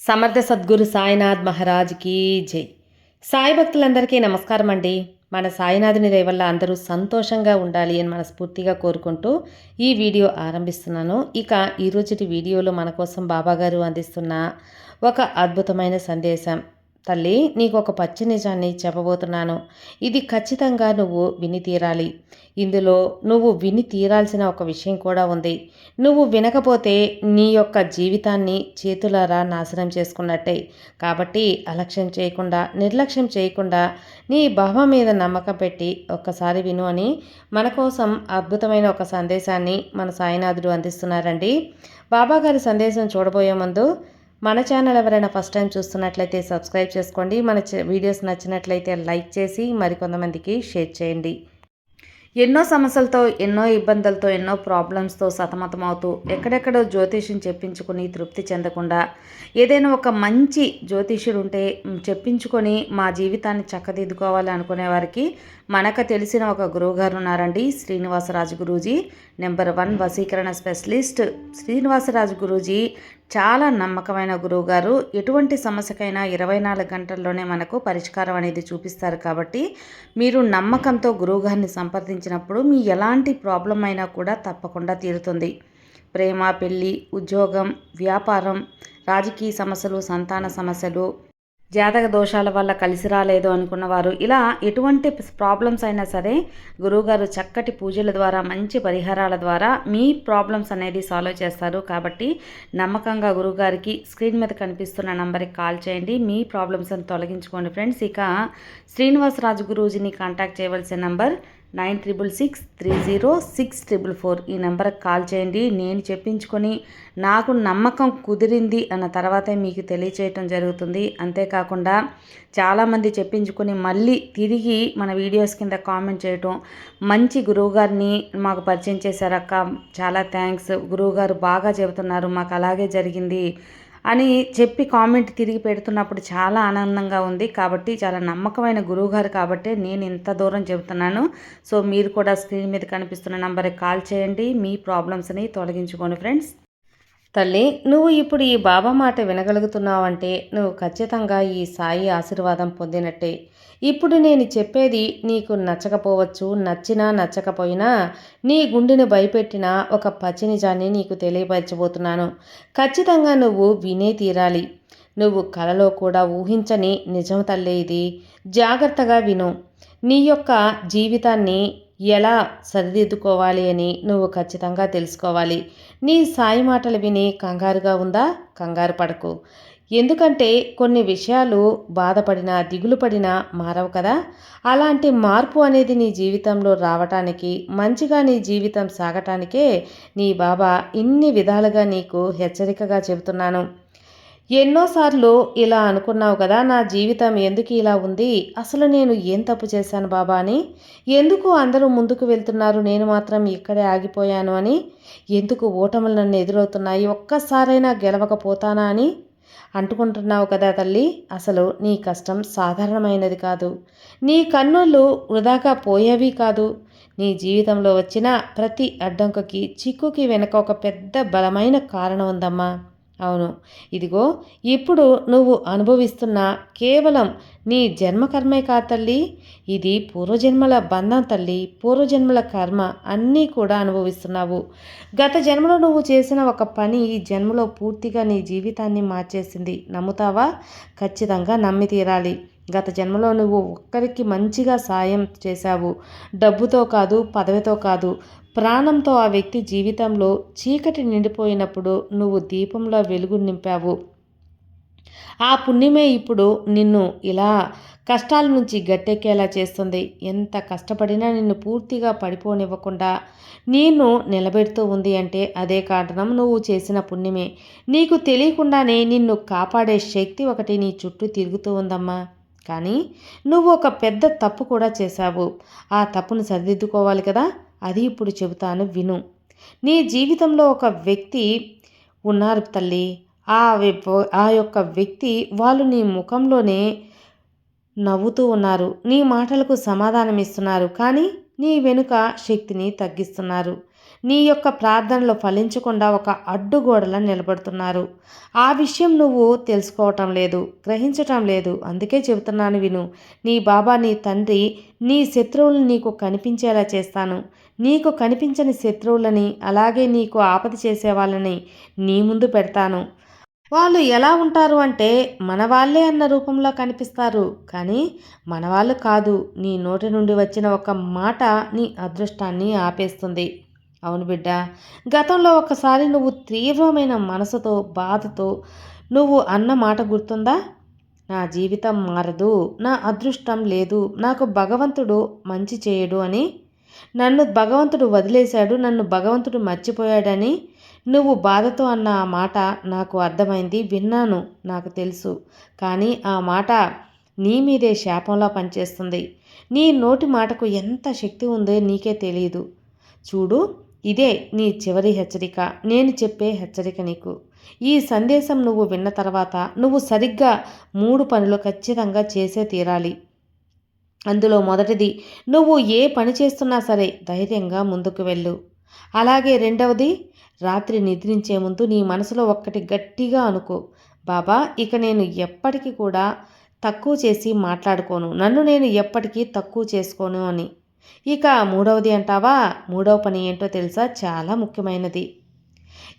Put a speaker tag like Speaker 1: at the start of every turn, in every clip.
Speaker 1: సమర్థ సద్గురు సాయినాథ్ మహారాజ్కి జై. సాయి భక్తులందరికీ నమస్కారం అండి. మన సాయినాథుని దయ వల్ల అందరూ సంతోషంగా ఉండాలి అని మనస్ఫూర్తిగా కోరుకుంటూ ఈ వీడియో ఆరంభిస్తున్నాను. ఇక ఈరోజుటి వీడియోలో మన కోసం బాబాగారు అందిస్తున్న ఒక అద్భుతమైన సందేశం. తల్లి నీకు ఒక పచ్చి నిజాన్ని చెప్పబోతున్నాను. ఇది ఖచ్చితంగా నువ్వు విని తీరాలి. ఇందులో నువ్వు విని తీరాల్సిన ఒక విషయం కూడా ఉంది. నువ్వు వినకపోతే నీ యొక్క జీవితాన్ని చేతులారా నాశనం చేసుకున్నట్టే. కాబట్టి అలక్ష్యం చేయకుండా నిర్లక్ష్యం చేయకుండా నీ భావం మీద నమ్మకం పెట్టి ఒక్కసారి విను అని మన కోసం అద్భుతమైన ఒక సందేశాన్ని మన సాయినాథుడు అందిస్తున్నారండి. బాబాగారి సందేశం చూడబోయే ముందు మన ఛానల్ ఎవరైనా ఫస్ట్ టైం చూస్తున్నట్లయితే సబ్స్క్రైబ్ చేసుకోండి. మన వీడియోస్ నచ్చినట్లయితే లైక్ చేసి మరికొంతమందికి షేర్ చేయండి. ఎన్నో సమస్యలతో ఎన్నో ఇబ్బందులతో ఎన్నో ప్రాబ్లమ్స్తో సతమతమవుతూ ఎక్కడెక్కడో జ్యోతిష్యం చెప్పించుకుని తృప్తి చెందకుండా ఏదైనా ఒక మంచి జ్యోతిష్యుడు ఉంటే చెప్పించుకొని మా జీవితాన్ని చక్కదిద్దుకోవాలి అనుకునే వారికి మనకు తెలిసిన ఒక గురువుగారు ఉన్నారండి శ్రీనివాసరాజు గురూజీ. నెంబర్ వన్ వసీకరణ స్పెషలిస్ట్ శ్రీనివాసరాజు గురూజీ. చాలా నమ్మకమైన గురువుగారు. ఎటువంటి సమస్యకైనా ఇరవై నాలుగు గంటల్లోనే మనకు పరిష్కారం అనేది చూపిస్తారు కాబట్టి మీరు నమ్మకంతో గురువుగారిని సంప్రదించినప్పుడు మీ ఎలాంటి ప్రాబ్లం అయినా కూడా తప్పకుండా తీరుతుంది. ప్రేమ పెళ్ళి ఉద్యోగం వ్యాపారం రాజకీయ సమస్యలు సంతాన సమస్యలు జాతక దోషాల వల్ల కలిసి రాలేదు అనుకున్నవారు. ఇలా ఎటువంటి ప్రాబ్లమ్స్ అయినా సరే గురువుగారు చక్కటి పూజల ద్వారా మంచి పరిహారాల ద్వారా మీ ప్రాబ్లమ్స్ అనేది సాల్వ్ చేస్తారు. కాబట్టి నమ్మకంగా గురువుగారికి స్క్రీన్ మీద కనిపిస్తున్న నంబర్కి కాల్ చేయండి. మీ ప్రాబ్లమ్స్ని తొలగించుకోండి. ఫ్రెండ్స్ ఇక శ్రీనివాసరాజు గురూజీని కాంటాక్ట్ చేయవలసిన number nine triple six three zero six triple four ఈ నెంబర్కి కాల్ చేయండి. నేను చెప్పించుకొని నాకు నమ్మకం కుదిరింది అన్న తర్వాతే మీకు తెలియచేయటం జరుగుతుంది. అంతేకాకుండా చాలామంది చెప్పించుకొని మళ్ళీ తిరిగి మన వీడియోస్ కింద కామెంట్ చేయటం మంచి గురువుగారిని మాకు పరిచయం చేశారక్క. చాలా థ్యాంక్స్. గురువుగారు బాగా చెబుతున్నారు. మాకు అలాగే జరిగింది. అని చెప్పి కామెంట్ తిరిగి పెడుతున్నప్పుడు చాలా ఆనందంగా ఉంది. కాబట్టి చాలా నమ్మకమైన గురువుగారు కాబట్టి నేను ఇంత దూరం చెబుతున్నాను. సో మీరు కూడా స్క్రీన్ మీద కనిపిస్తున్న నంబర్కి కాల్ చేయండి. మీ ప్రాబ్లమ్స్ని తొలగించుకోండి ఫ్రెండ్స్. తల్లి నువ్వు ఇప్పుడు ఈ బాబా మాట వినగలుగుతున్నావంటే నువ్వు ఖచ్చితంగా ఈ సాయి ఆశీర్వాదం పొందినట్టే. ఇప్పుడు నేను చెప్పేది నీకు నచ్చకపోవచ్చు నచ్చినా నచ్చకపోయినా నీ గుండెని భయపెట్టిన ఒక పచ్చి నిజాన్ని నీకు తెలియపరచబోతున్నాను. ఖచ్చితంగా నువ్వు వినే తీరాలి. నువ్వు కలలో కూడా ఊహించని నిజం తల్లే ఇది. జాగ్రత్తగా విను. నీ యొక్క జీవితాన్ని ఎలా సరిదిద్దుకోవాలి అని నువ్వు ఖచ్చితంగా తెలుసుకోవాలి. నీ సాయి మాటలు విని కంగారుగా ఉందా? కంగారు పడకు. ఎందుకంటే కొన్ని విషయాలు బాధపడినా దిగులు పడినా మారవు కదా? అలాంటి మార్పు అనేది నీ జీవితంలో రావటానికి మంచిగా నీ జీవితం సాగటానికే నీ బాబా ఇన్ని విధాలుగా నీకు హెచ్చరికగా చెబుతున్నాను. ఎన్నోసార్లు ఇలా అనుకున్నావు కదా నా జీవితం ఎందుకు ఇలా ఉంది? అసలు నేను ఏం తప్పు చేశాను బాబా అని? ఎందుకు అందరూ ముందుకు వెళ్తున్నారు నేను మాత్రం ఇక్కడే ఆగిపోయాను అని? ఎందుకు ఓటములు నన్ను ఎదురవుతున్నాయి? ఒక్కసారైనా గెలవకపోతానా అని? అంటుకుంటున్నావు కదా తల్లి. అసలు నీ కష్టం సాధారణమైనది కాదు. నీ కన్నులు వృధాగా పోయేవి కాదు. నీ జీవితంలో వచ్చిన ప్రతి అడ్డంకుకి చిక్కుకి వెనక ఒక పెద్ద బలమైన కారణం ఉందమ్మా. అవును. ఇదిగో ఇప్పుడు నువ్వు అనుభవిస్తున్న కేవలం నీ జన్మకర్మే కా తల్లి ఇది పూర్వజన్మల బంధం తల్లి పూర్వజన్మల కర్మ అన్నీ కూడా అనుభవిస్తున్నావు. గత జన్మలో నువ్వు చేసిన ఒక పని ఈ జన్మలో పూర్తిగా నీ జీవితాన్ని మార్చేసింది. నమ్ముతావా? ఖచ్చితంగా నమ్మి తీరాలి. గత జన్మలో నువ్వు ఒక్కరికి మంచిగా సాయం చేశావు. డబ్బుతో కాదు పదవితో కాదు ప్రాణంతో ఆ వ్యక్తి జీవితంలో చీకటి నిండిపోయినప్పుడు నువ్వు దీపంలో వెలుగు నింపావు. ఆ పుణ్యమే ఇప్పుడు నిన్ను ఇలా కష్టాల నుంచి గట్టెక్కేలా చేస్తుంది. ఎంత కష్టపడినా నిన్ను పూర్తిగా పడిపోనివ్వకుండా నేను నిలబెడుతూ ఉంది అంటే అదే కారణం నువ్వు చేసిన పుణ్యమే. నీకు తెలియకుండానే నిన్ను కాపాడే శక్తి ఒకటి నీ చుట్టూ తిరుగుతూ ఉందమ్మా. కానీ నువ్వు ఒక పెద్ద తప్పు కూడా చేశావు. ఆ తప్పును సరిదిద్దుకోవాలి కదా? అది ఇప్పుడు చెబుతాను విను. నీ జీవితంలో ఒక వ్యక్తి ఉన్నారు తల్లి. ఆ ఆ యొక్క వ్యక్తి వాళ్ళు నీ ముఖంలోనే నవ్వుతూ ఉన్నారు. నీ మాటలకు సమాధానం ఇస్తున్నారు. కానీ నీ వెనుక శక్తిని తగ్గిస్తున్నారు. నీ యొక్క ప్రార్థనలు ఫలించకుండా ఒక అడ్డుగోడలా నిలబడుతున్నారు. ఆ విషయం నువ్వు తెలుసుకోవటం లేదు గ్రహించటం లేదు. అందుకే చెబుతున్నాను విను. నీ బాబా నీ తండ్రి నీ శత్రువులు నీకు కనిపించేలా చేస్తాను. నీకు కనిపించని శత్రువులని అలాగే నీకు ఆపద చేసేవాళ్ళని నీ ముందు పెడతాను. వాళ్ళు ఎలా ఉంటారు అంటే మన వాళ్ళే అన్న రూపంలో కనిపిస్తారు. కానీ మనవాళ్ళు కాదు. నీ నోటి నుండి వచ్చిన ఒక మాట నీ అదృష్టాన్ని ఆపేస్తుంది. అవును బిడ్డ గతంలో ఒకసారి నువ్వు తీవ్రమైన మనసుతో బాధతో నువ్వు అన్న మాట గుర్తుందా? నా జీవితం మారదు. నా అదృష్టం లేదు. నాకు భగవంతుడు మంచి చేయడు అని నన్ను భగవంతుడు వదిలేశాడు నన్ను భగవంతుడు మర్చిపోయాడని నువ్వు బాధతో అన్న ఆ మాట నాకు అర్థమైంది విన్నాను నాకు తెలుసు. కానీ ఆ మాట నీ మీదే శాపంలా పనిచేస్తుంది. నీ నోటి మాటకు ఎంత శక్తి ఉందో నీకే తెలియదు చూడు ఇదే నీ చివరి హెచ్చరిక. నేను చెప్పే హెచ్చరిక నీకు. ఈ సందేశం నువ్వు విన్న తర్వాత నువ్వు సరిగ్గా మూడు పనులు ఖచ్చితంగా చేసే తీరాలి. అందులో మొదటిది నువ్వు ఏ పని చేస్తున్నా సరే ధైర్యంగా ముందుకు వెళ్ళు. అలాగే రెండవది రాత్రి నిద్రించే ముందు నీ మనసులో ఒక్కటి గట్టిగా అనుకో. బాబా ఇక నేను ఎప్పటికీ కూడా తక్కువ చేసి మాట్లాడుకోను. నన్ను నేను ఎప్పటికీ తక్కువ చేసుకోను అని. ఇక మూడవది అంటావా? మూడవ పని ఏంటో తెలుసా? చాలా ముఖ్యమైనది.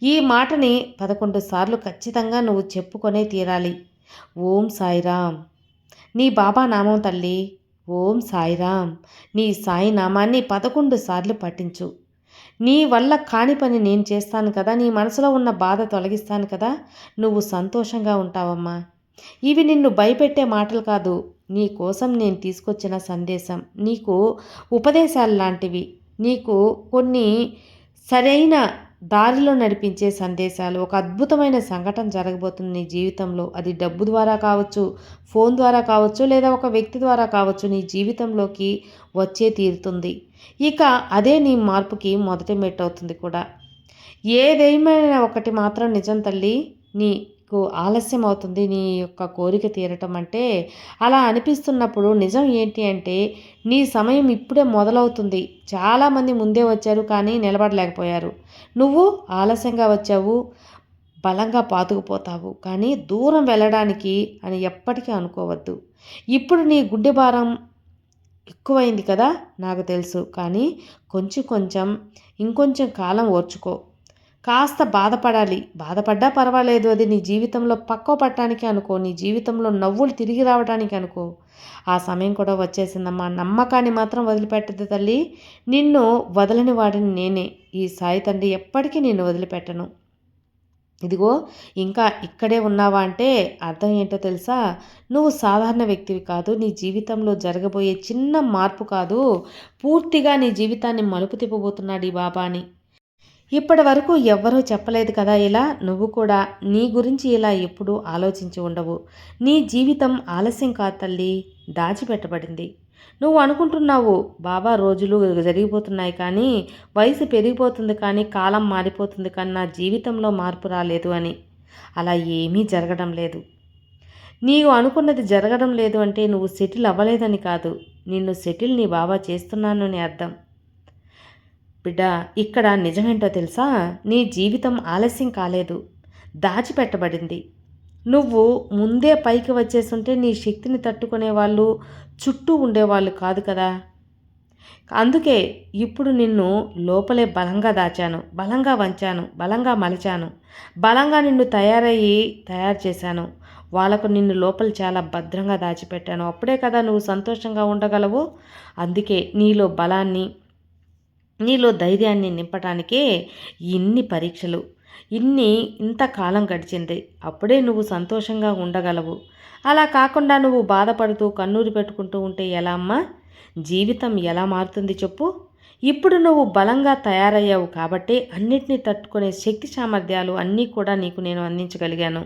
Speaker 1: ఈ మాటని పదకొండు సార్లు ఖచ్చితంగా నువ్వు చెప్పుకొనే తీరాలి. ఓం సాయిరామ్. నీ బాబా నామం తల్లి. ఓం సాయిరామ్. నీ సాయినామాన్ని పదకొండు సార్లు పఠించు. నీ వల్ల కాని పని నేను చేస్తాను కదా నీ మనసులో ఉన్న బాధ తొలగిస్తాను కదా నువ్వు సంతోషంగా ఉంటావమ్మా. ఇవి నిన్ను భయపెట్టే మాటలు కాదు నీ కోసం నేను తీసుకొచ్చిన సందేశం. నీకు ఉపదేశాలు లాంటివి. నీకు కొన్ని సరైన దారిలో నడిపించే సందేశాలు ఒక అద్భుతమైన సంఘటన జరగబోతుంది నీ జీవితంలో. అది డబ్బు ద్వారా కావచ్చు ఫోన్ ద్వారా కావచ్చు లేదా ఒక వ్యక్తి ద్వారా కావచ్చు నీ జీవితంలోకి వచ్చే తీరుతుంది. ఇక అదే నీ మార్పుకి మొదటి మెట్టు అవుతుంది కూడా. ఏదేమైనా ఒకటి మాత్రం నిజం తల్లి నీ నీకు ఆలస్యం అవుతుంది నీ యొక్క కోరిక తీరటం అంటే అలా అనిపిస్తున్నప్పుడు నిజం ఏంటి అంటే నీ సమయం ఇప్పుడే మొదలవుతుంది. చాలామంది ముందే వచ్చారు కానీ నిలబడలేకపోయారు. నువ్వు ఆలస్యంగా వచ్చావు బలంగా పాతుకుపోతావు కానీ దూరం వెళ్ళడానికి అని ఎప్పటికీ అనుకోవద్దు. ఇప్పుడు నీ గుండె భారం ఎక్కువైంది కదా నాకు తెలుసు కానీ కొంచెం కొంచెం ఇంకొంచెం కాలం ఓర్చుకో. కాస్త బాధపడాలి. బాధపడ్డా పర్వాలేదు. అది నీ జీవితంలో పక్కవ పట్టడానికి అనుకో. నీ జీవితంలో నవ్వులు తిరిగి రావడానికి అనుకో. ఆ సమయం కూడా వచ్చేసిందమ్మా. నమ్మకాన్ని మాత్రం వదిలిపెట్టదు తల్లి. నిన్ను వదలని వాడిని నేనే. ఈ సాయి తండ్రి ఎప్పటికీ నిన్ను వదిలిపెట్టను. ఇదిగో ఇంకా ఇక్కడే ఉన్నావా అంటే అర్థం ఏంటో తెలుసా? నువ్వు సాధారణ వ్యక్తివి కాదు. నీ జీవితంలో జరగబోయే చిన్న మార్పు కాదు. పూర్తిగా నీ జీవితాన్ని మలుపు తిప్పబోతున్నాడు ఈ బాబా అని ఇప్పటి వరకు ఎవ్వరూ చెప్పలేదు కదా ఇలా నువ్వు కూడా నీ గురించి ఇలా ఎప్పుడూ ఆలోచించి ఉండవు. నీ జీవితం ఆలస్యం కాదు తల్లి దాచిపెట్టబడింది. నువ్వు అనుకుంటున్నావు బాబా రోజులు జరిగిపోతున్నాయి కానీ వయసు పెరిగిపోతుంది కానీ కాలం మారిపోతుంది కానీ నా జీవితంలో మార్పు రాలేదు అని. అలా ఏమీ జరగడం లేదు. నీవు అనుకున్నది జరగడం లేదు అంటే నువ్వు సెటిల్ అవ్వలేదని కాదు. నిన్ను సెటిల్ నీ బాబా చేస్తున్నాను అని అర్థం. బిడ్డ ఇక్కడ నిజమేంటో తెలుసా? నీ జీవితం ఆలస్యం కాలేదు. దాచిపెట్టబడింది. నువ్వు ముందే పైకి వచ్చేసుంటే నీ శక్తిని తట్టుకునే వాళ్ళు చుట్టూ ఉండేవాళ్ళు కాదు కదా. అందుకే ఇప్పుడు నిన్ను లోపలే బలంగా దాచాను. బలంగా వంచాను. బలంగా మలిచాను. బలంగా నిన్ను తయారయ్యి తయారు చేశాను. వాళ్ళకు నిన్ను లోపల చాలా భద్రంగా దాచిపెట్టాను. అప్పుడే కదా నువ్వు సంతోషంగా ఉండగలవు. అందుకే నీలో బలాన్ని నీలో ధైర్యాన్ని నింపటానికే ఇన్ని పరీక్షలు ఇన్ని ఇంతకాలం గడిచింది. అప్పుడే నువ్వు సంతోషంగా ఉండగలవు. అలా కాకుండా నువ్వు బాధపడుతూ కన్నూరు పెట్టుకుంటూ ఉంటే ఎలా అమ్మా? జీవితం ఎలా మారుతుంది చెప్పు. ఇప్పుడు నువ్వు బలంగా తయారయ్యావు కాబట్టి అన్నిటినీ తట్టుకునే శక్తి సామర్థ్యాలు అన్నీ కూడా నీకు నేను అందించగలిగాను.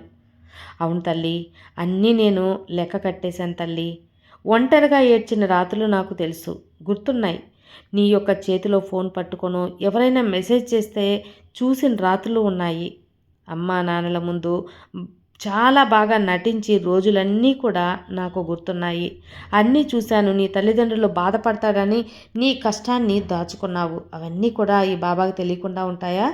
Speaker 1: అవును తల్లి అన్నీ నేను లెక్క కట్టేశాను తల్లి. ఒంటరిగా ఏడ్చిన రాత్రులు నాకు తెలుసు. గుర్తున్నాయి. నీ యొక్క చేతిలో ఫోన్ పట్టుకొను ఎవరైనా మెసేజ్ చేస్తే చూసిన రాత్రులు ఉన్నాయి. అమ్మా నాన్నల ముందు చాలా బాగా నటించి రోజులన్నీ కూడా నాకు గుర్తున్నాయి. అన్నీ చూశాను. నీ తల్లిదండ్రులు బాధపడతాడని నీ కష్టాన్ని దాచుకున్నావు. అవన్నీ కూడా ఈ బాబాకి తెలియకుండా ఉంటాయా?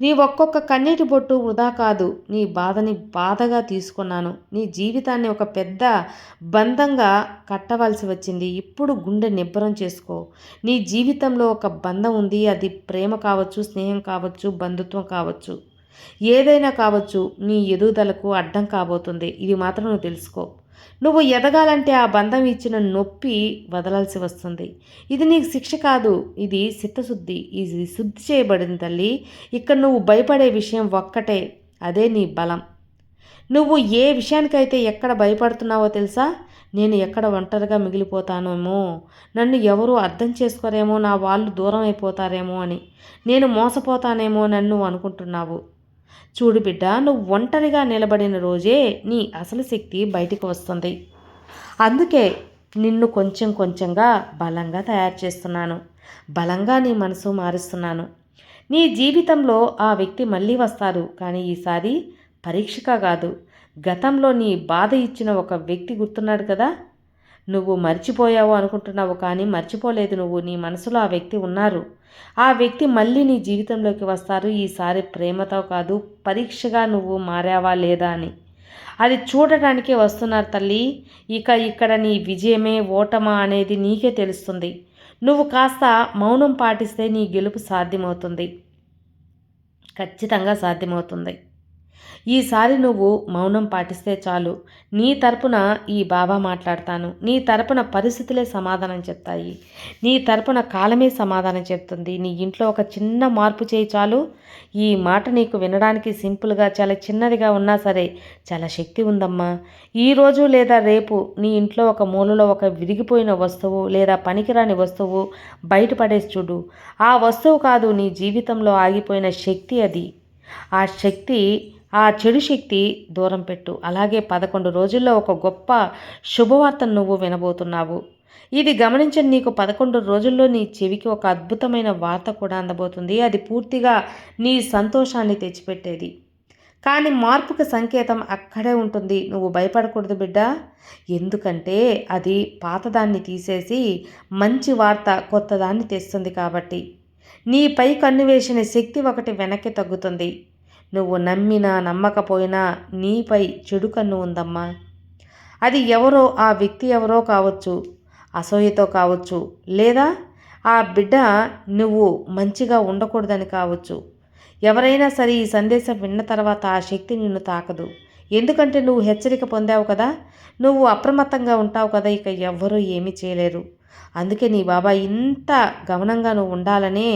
Speaker 1: నీ ఒక్కొక్క కన్నీటి బొట్టు వృధా కాదు. నీ బాధని బాధగా తీసుకున్నాను. నీ జీవితాన్ని ఒక పెద్ద బంధంగా కట్టవలసి వచ్చింది. ఇప్పుడు గుండె నిబ్బరం చేసుకో. నీ జీవితంలో ఒక బంధం ఉంది. అది ప్రేమ కావచ్చు స్నేహం కావచ్చు బంధుత్వం కావచ్చు. ఏదైనా కావచ్చు. నీ ఎదుగుదలకు అడ్డం కాబోతుంది. ఇది మాత్రం నువ్వు తెలుసుకో. నువ్వు ఎదగాలంటే ఆ బంధం ఇచ్చిన నొప్పి వదలాల్సి వస్తుంది. ఇది నీకు శిక్ష కాదు. ఇది చిత్తశుద్ధి ఇది శుద్ధి చేయబడింది తల్లి. ఇక్కడ నువ్వు భయపడే విషయం ఒక్కటే. అదే నీ బలం. నువ్వు ఏ విషయానికైతే ఎక్కడ భయపడుతున్నావో తెలుసా? నేను ఎక్కడ ఒంటరిగా మిగిలిపోతానేమో? నన్ను ఎవరూ అర్థం చేసుకోరేమో? నా వాళ్ళు దూరం అయిపోతారేమో అని. నేను మోసపోతానేమో నన్ను అనుకుంటున్నావు. చూడు బిడ్డ నువ్వు ఒంటరిగా నిలబడిన రోజే నీ అసలు శక్తి బయటికి వస్తుంది. అందుకే నిన్ను కొంచెం కొంచెంగా బలంగా తయారు చేస్తున్నాను. బలంగా నీ మనసు మారుస్తున్నాను. నీ జీవితంలో ఆ వ్యక్తి మళ్ళీ వస్తారు కానీ ఈసారి పరీక్షగా కాదు. గతంలో నీ బాధ ఇచ్చిన ఒక వ్యక్తి గుర్తున్నాడు కదా? నువ్వు మర్చిపోయావు అనుకుంటున్నావు కానీ మర్చిపోలేదు నువ్వు. నీ మనసులో ఆ వ్యక్తి ఉన్నారు. ఆ వ్యక్తి మళ్ళీ నీ జీవితంలోకి వస్తారు. ఈసారి ప్రేమతో కాదు పరీక్షగా నువ్వు మారావా లేదా అని. అది చూడటానికే వస్తున్నారు తల్లి. ఇక ఇక్కడ నీ విజయమే ఓటమా అనేది నీకే తెలుస్తుంది. నువ్వు కాస్త మౌనం పాటిస్తే నీ గెలుపు సాధ్యమవుతుంది. ఖచ్చితంగా సాధ్యమవుతుంది. ఈసారి నువ్వు మౌనం పాటిస్తే చాలు. నీ తరపున ఈ బాబా మాట్లాడతాను. నీ తరపున పరిస్థితులే సమాధానం చెప్తాయి. నీ తరపున కాలమే సమాధానం చెప్తుంది. నీ ఇంట్లో ఒక చిన్న మార్పు చేయి చాలు. ఈ మాట నీకు వినడానికి సింపుల్గా చాలా చిన్నదిగా ఉన్నా సరే చాలా శక్తి ఉందమ్మా. ఈరోజు లేదా రేపు నీ ఇంట్లో ఒక మూలలో ఒక విరిగిపోయిన వస్తువు లేదా పనికిరాని వస్తువు బయటపడేసి చూడు. ఆ వస్తువు కాదు నీ జీవితంలో ఆగిపోయిన శక్తి అది. ఆ శక్తి ఆ చెడు శక్తి దూరం పెట్టు. అలాగే పదకొండు రోజుల్లో ఒక గొప్ప శుభవార్తను నువ్వు వినబోతున్నావు. ఇది గమనించండి నీకు పదకొండు రోజుల్లో నీ చెవికి ఒక అద్భుతమైన వార్త కూడా అందబోతుంది. అది పూర్తిగా నీ సంతోషాన్ని తెచ్చిపెట్టేది. కానీ మార్పుకి సంకేతం అక్కడే ఉంటుంది. నువ్వు భయపడకూడదు బిడ్డ. ఎందుకంటే అది పాతదాన్ని తీసేసి మంచి వార్త కొత్తదాన్ని తెస్తుంది కాబట్టి. నీపై కన్ను వేసిన శక్తి ఒకటి వెనక్కి తగ్గుతుంది. నువ్వు నమ్మినా నమ్మకపోయినా నీపై చెడు కన్ను ఉందమ్మా. అది ఎవరో ఆ వ్యక్తి ఎవరో కావచ్చు అసూయతో కావచ్చు లేదా ఆ బిడ్డ నువ్వు మంచిగా ఉండకూడదని కావచ్చు. ఎవరైనా సరే ఈ సందేశం విన్న తర్వాత ఆ శక్తి నిన్ను తాకదు. ఎందుకంటే నువ్వు హెచ్చరిక పొందావు కదా నువ్వు అప్రమత్తంగా ఉంటావు కదా ఇక ఎవ్వరూ ఏమీ చేయలేరు. అందుకే నీ బాబా ఇంత గమనంగా నువ్వు ఉండాలనే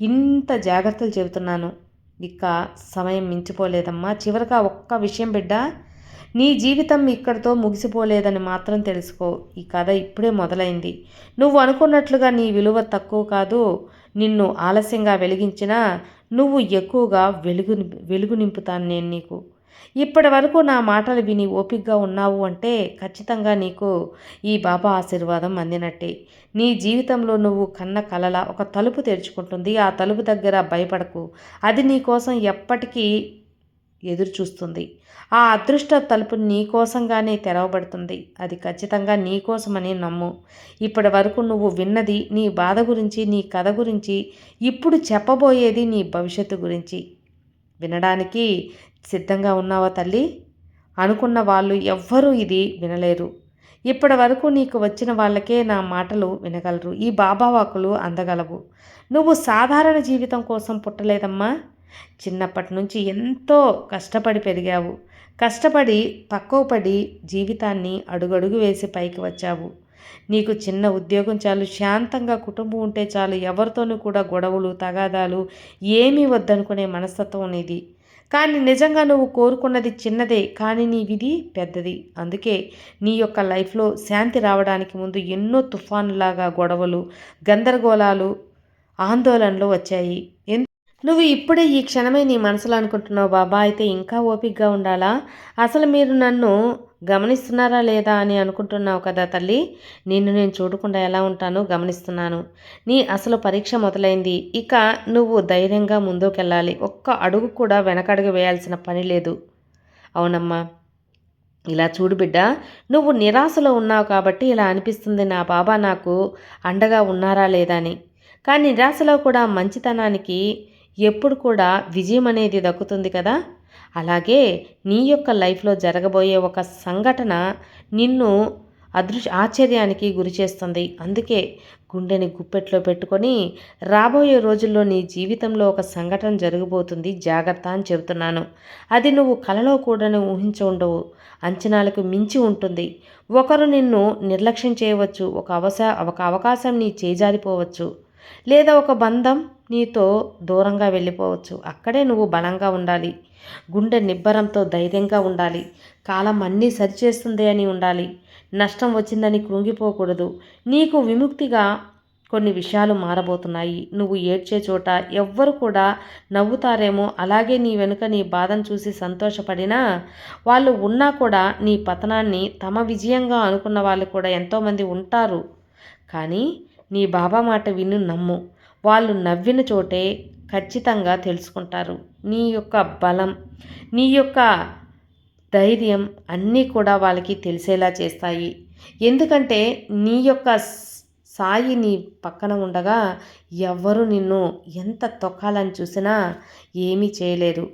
Speaker 1: ఇంత జాగ్రత్తలు చెబుతున్నాను. ఇక సమయం మించిపోలేదమ్మా. చివరిగా ఒక్క విషయం బిడ్డ నీ జీవితం ఇక్కడితో ముగిసిపోలేదని మాత్రం తెలుసుకో. ఈ కథ ఇప్పుడే మొదలైంది. నువ్వు అనుకున్నట్లుగా నీ విలువ తక్కువ కాదు. నిన్ను ఆలస్యంగా వెలిగించినా నువ్వు ఎక్కువగా వెలుగు వెలుగు నింపుతాను నేను నీకు. ఇప్పటి వరకు నా మాటలు విని ఓపికగా ఉన్నావు అంటే ఖచ్చితంగా నీకు ఈ బాబా ఆశీర్వాదం అందినట్టే. నీ జీవితంలో నువ్వు కన్న కలల ఒక తలుపు తెరుచుకుంటుంది. ఆ తలుపు దగ్గర భయపడకు. అది నీ కోసం ఎప్పటికీ ఎదురు చూస్తుంది. ఆ అదృష్ట తలుపు నీ కోసంగానే తెరవబడుతుంది. అది ఖచ్చితంగా నీ కోసమని నమ్ము. ఇప్పటి వరకు నువ్వు విన్నది నీ బాధ గురించి నీ కథ గురించి ఇప్పుడు చెప్పబోయేది నీ భవిష్యత్తు గురించి. వినడానికి సిద్ధంగా ఉన్నావా తల్లి? అనుకున్న వాళ్ళు ఎవ్వరూ ఇది వినలేరు. ఇప్పటి వరకు నీకు వచ్చిన వాళ్ళకే నా మాటలు వినగలరు. ఈ బాబా వాకులు అందగలవు. నువ్వు సాధారణ జీవితం కోసం పుట్టలేదమ్మా. చిన్నప్పటి నుంచి ఎంతో కష్టపడి పెరిగావు. కష్టపడి పడి జీవితాన్ని అడుగడుగు వేసి పైకి వచ్చావు. నీకు చిన్న ఉద్యోగం చాలు శాంతంగా కుటుంబం ఉంటే చాలు ఎవరితోనూ కూడా గొడవలు తగాదాలు ఏమీ వద్దనుకునే మనస్తత్వం నీది. కానీ నిజంగా నువ్వు కోరుకున్నది చిన్నదే కానీ నీ విధి పెద్దది. అందుకే నీ యొక్క లైఫ్లో శాంతి రావడానికి ముందు ఎన్నో తుఫానులాగా గొడవలు గందరగోళాలు ఆందోళనలు వచ్చాయి. నువ్వు ఇప్పుడే ఈ క్షణమే నీ మనసులో అనుకుంటున్నావు బాబా అయితే ఇంకా ఓపికగా ఉండాలా? అసలు మీరు నన్ను గమనిస్తున్నారా లేదా అని అనుకుంటున్నావు కదా తల్లి? నిన్ను నేను చూడకుండా ఎలా ఉంటానో గమనిస్తున్నాను. నీ అసలు పరీక్ష మొదలైంది. ఇక నువ్వు ధైర్యంగా ముందుకెళ్ళాలి. ఒక్క అడుగు కూడా వెనకడుగు వేయాల్సిన పని లేదు. అవునమ్మా. ఇలా చూడు బిడ్డ నువ్వు నిరాశలో ఉన్నావు కాబట్టి ఇలా అనిపిస్తుంది నా బాబా నాకు అండగా ఉన్నారా లేదా అని. కానీ నిరాశలో కూడా మంచితనానికి ఎప్పుడు కూడా విజయం అనేది దక్కుతుంది కదా? అలాగే నీ యొక్క లైఫ్లో జరగబోయే ఒక సంఘటన నిన్ను అదృష్ ఆశ్చర్యానికి గురి చేస్తుంది. అందుకే గుండెని గుప్పెట్లో పెట్టుకొని రాబోయే రోజుల్లో నీ జీవితంలో ఒక సంఘటన జరగబోతుంది. జాగ్రత్త అని చెబుతున్నాను. అది నువ్వు కలలో కూడా ఊహించి ఉండవు. అంచనాలకు మించి ఉంటుంది. ఒకరు నిన్ను నిర్లక్ష్యం చేయవచ్చు. ఒక అవస ఒక అవకాశం నీ చేజారిపోవచ్చు. లేదా ఒక బంధం నీతో దూరంగా వెళ్ళిపోవచ్చు. అక్కడే నువ్వు బలంగా ఉండాలి. గుండె నిబ్బరంతో ధైర్యంగా ఉండాలి. కాలం అన్నీ సరిచేస్తుంది అని ఉండాలి. నష్టం వచ్చిందని కృంగిపోకూడదు. నీకు విముక్తిగా కొన్ని విషయాలు మారబోతున్నాయి. నువ్వు ఏడ్చే చోట ఎవ్వరు కూడా నవ్వుతారేమో. అలాగే నీ వెనుక నీ బాధను చూసి సంతోషపడినా వాళ్ళు ఉన్నా కూడా నీ పతనాన్ని తమ విజయంగా అనుకున్న వాళ్ళు కూడా ఎంతోమంది ఉంటారు. కానీ నీ బాబా మాట విను నమ్ము. వాళ్ళు నవ్విన చోటే ఖచ్చితంగా తెలుసుకుంటారు. నీ యొక్క బలం నీ యొక్క ధైర్యం అన్నీ కూడా వాళ్ళకి తెలిసేలా చేస్తాయి. ఎందుకంటే నీ యొక్క సాయి నీ పక్కన ఉండగా ఎవ్వరు నిన్ను ఎంత తొక్కాలని చూసినా ఏమీ చేయలేరు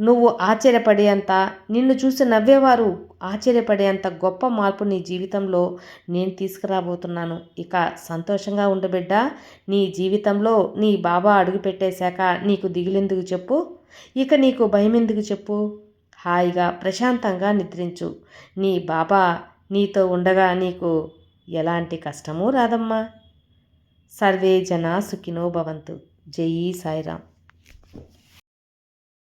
Speaker 1: నువ్వు ఆశ్చర్యపడేంత నిన్ను చూసి నవ్వేవారు. ఆశ్చర్యపడేంత గొప్ప మార్పు నీ జీవితంలో నేను తీసుకురాబోతున్నాను. ఇక సంతోషంగా ఉండబిడ్డ నీ జీవితంలో నీ బాబా అడుగుపెట్టేశాక నీకు దిగులెందుకు చెప్పు? ఇక నీకు భయం ఎందుకు చెప్పు? హాయిగా ప్రశాంతంగా నిద్రించు. నీ బాబా నీతో ఉండగా నీకు ఎలాంటి కష్టమూ రాదమ్మా. సర్వే జన సుఖినో భవంతు. జై సాయిరామ్.